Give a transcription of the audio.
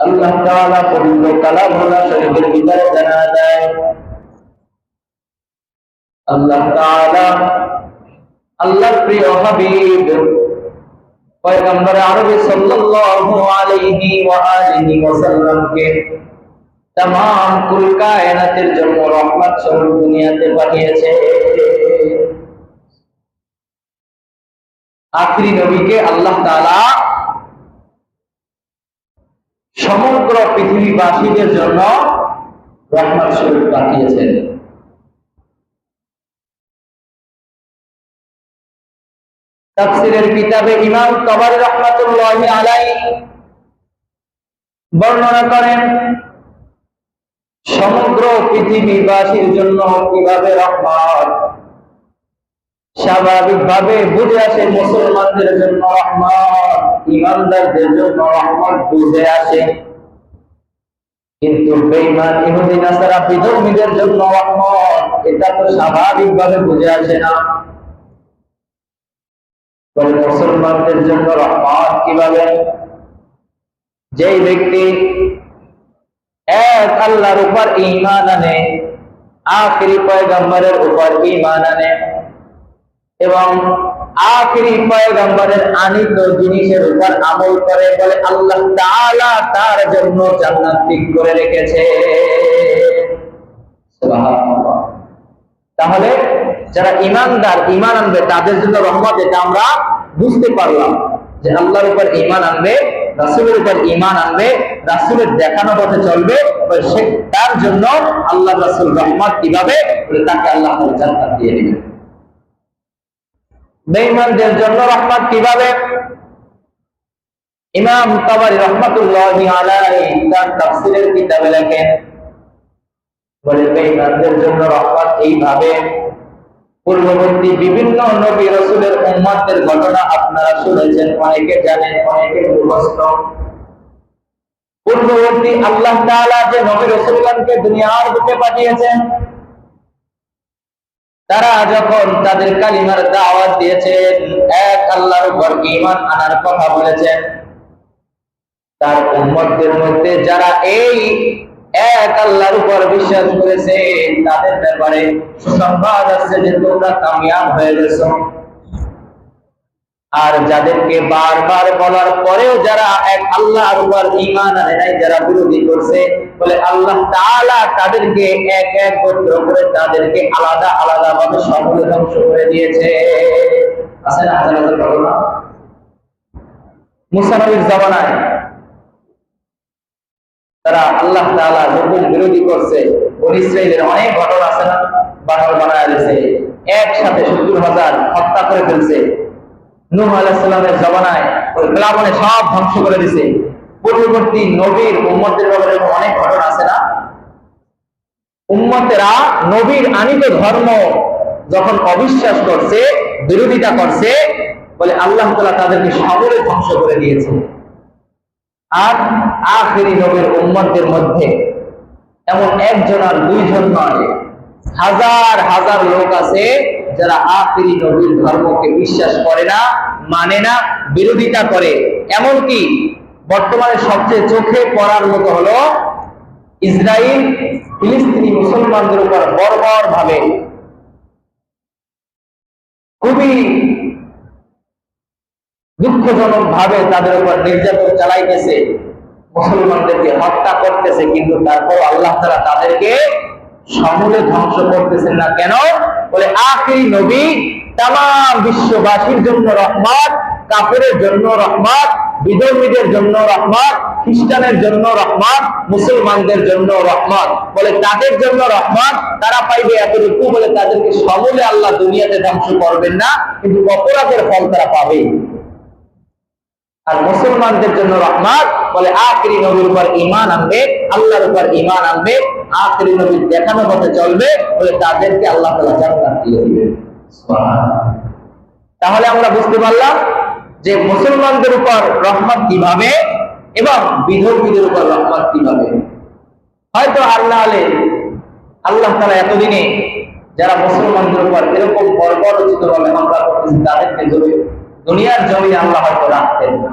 আল্লাহ তাআলা পবিত্র কালামুল্লাহ শরীফের ভিতরে জানা যায় আল্লাহ তাআলা আল্লাহর প্রিয় হাবিব পয়গম্বর আরবি সাল্লাল্লাহু আলাইহি ওয়া আলিহি ওয়াসাল্লামকে तमाम কুল কায়নাতের জন্য রহমত স্বরূপ দুনিয়াতে পাঠিয়েছে আখরি নবীকে আল্লাহ তাআলা সমগ্র পৃথিবীবাসীদের জন্য রহমত স্বরূপ পাঠিয়েছেন। তাফসীরের কিতাবে ইমাম তবারি রহমাতুল্লাহি আলাইহি বর্ণনা করেন, সমগ্র পৃথিবীবাসীর জন্য কীভাবে রহমত? স্বাভাবিকভাবে বুঝে আসে মুসলমানদের জন্য রহমত। ইমানদারদের জন্য রহমত বুঝে আসে। কিন্তু বেঈমান ইহুদি, নাসারা, বিধর্মীদের জন্য রহমত, এটা তো স্বাভাবিকভাবে বুঝে আসে না। মুসলমানদের জন্য রহমত কীভাবে? যেই ব্যক্তি এক আল্লাহর উপর ঈমান আনে, আখেরি পয়গম্বরের উপর ঈমান আনে এবং আখেরি পয়গম্বরের আনিত জিনিসের উপর আমল করে বলে আল্লাহ তাআলা তার জন্য জান্নাত ঠিক করে রেখেছে। তাহলে যারা ইমানদার ইমান আনবে, তাদের জন্য রহমত এটা আমরা বুঝতে পারলাম যে আল্লাহর উপর ইমান আনবে, রাসূলের উপর ইমান আনবে, রাসূলের দেখানো পথে চলবে সে তার জন্য আল্লাহ রাসূল রহমত কীভাবে তাকে আল্লাহ জান্নাত দিয়ে দিবেন। বেঈমানদের জন্য রহমত কীভাবে? ইমাম তাবারি রহমাতুল্লাহি আলাইহি তার তাফসীরের কিতাবে লেখেন বলে বেঈমানদের জন্য রহমত এইভাবে, পূর্ববর্তী বিভিন্ন নবী রসুলের উম্মতের ঘটনা আপনারা শুনেছেন, অনেকে জানেন, অনেকে মুখস্থ। পূর্ববর্তী আল্লাহ তাআলা যে নবী রসুলগণকে দুনিয়ার বুকে পাঠিয়েছেন তারা যখন তাদের কালিমার দাওয়াত দিয়েছেন এক আল্লাহর উপর ঈমান আনার কথা বলেছেন। তার উম্মতদের মধ্যে যারা এই এক আল্লাহর উপর বিশ্বাস করেছে, তাদের ব্যাপারে সুসংবাদ আছে যে তোমরা কামিয়াব হয়ে গেছো। আর যাদেরকে বারবার বলার পরেও যারা এক আল্লাহর ঈমান আনে নাই, যারা বিরোধী করছে, বলে আল্লাহ তাআলা তাদেরকে এক এক গোত্র করে তাদেরকে আলাদা আলাদা ভাবে সমূলে ধ্বংস করে দিয়েছে। আছে না হাজার হাজার ঘটনা মুসা জামানায় তারা আল্লাহ তাআলা নতুন বিরোধী করছে, বনি ইসরাইলের অনেক ঘটনা আছে না বানর বানায় দিয়েছে। একসাথে সত্তর হাজার হত্যা করে ফেলছে। নূহ আলাইহিস সালামের জমানায় প্লাবনে সব ধ্বংস করে দিয়েছে পূর্ববর্তী নবীর উম্মতের ব্যাপারে অনেক ঘটনা আছে না? উম্মতেরা নবীর আনিত ধর্ম যখন অবিশ্বাস করছে, বিরোধিতা করছে, বলে আল্লাহ তাআলা তাদেরকে সকলে ধ্বংস করে দিয়েছে। আর আখেরি নবীর মধ্যে এমন একজন আর দুইজন নয়। হাজার হাজার লোক আছে যারা আখেরি নবীর ধর্মকে বিশ্বাস করে না মানে না, বিরোধিতা করে। এমনকি বর্তমানে সবচেয়ে চোখে পড়ার মতো হলো ইসরায়েল ফিলিস্তিনি মুসলমানদের উপর বর্বর ভাবে খুবই দুঃখজনক ভাবে তাদের উপর নির্যাতন চালাইতেছে, মুসলমানদেরকে হত্যা করতেছে, কিন্তু তারপর আল্লাহ তারা তাদেরকে সমূলে ধ্বংস করতেছেন না কেন? বলে আখেরি নবী তাম বিশ্ববাসীর জন্য রহমত কাপড়ের জন্য রহমত, বিধর্মীদের জন্য রহমত, খ্রিস্টানের জন্য রহমত, মুসলমানদের জন্য রহমত। বলে তাদের জন্য রহমত, তারা পাইবে এতটুকু বলে তাদেরকে সমূলে আল্লাহ দুনিয়াতে ধ্বংস করবেন না, কিন্তু অপরাধের ফল তারা পাবে। আর মুসলমানদের জন্য রহমত, বলে আখরি নবীর উপর ইমান আনবে, আল্লাহর উপর ইমান আনবে আখরি নবীর দেখানো পথে চলবে বলে তাদেরকে আল্লাহ তাআলা জান্নাত দিয়ে দিবে তাহলে আমরা বুঝতে পারলাম যে মুসলমানদের উপর রহমত কীভাবে এবং বিধর্মীদের উপর রহমত কীভাবে। হয়তো আল্লাহ আলে আল্লাহ তারা এতদিনে যারা মুসলমানদের উপর এরকম বর্বরচিত ভাবে হামলা করতেছে, তাদেরকে দুনিয়ার জমিনে আল্লাহ হয়তো রাখতেন না।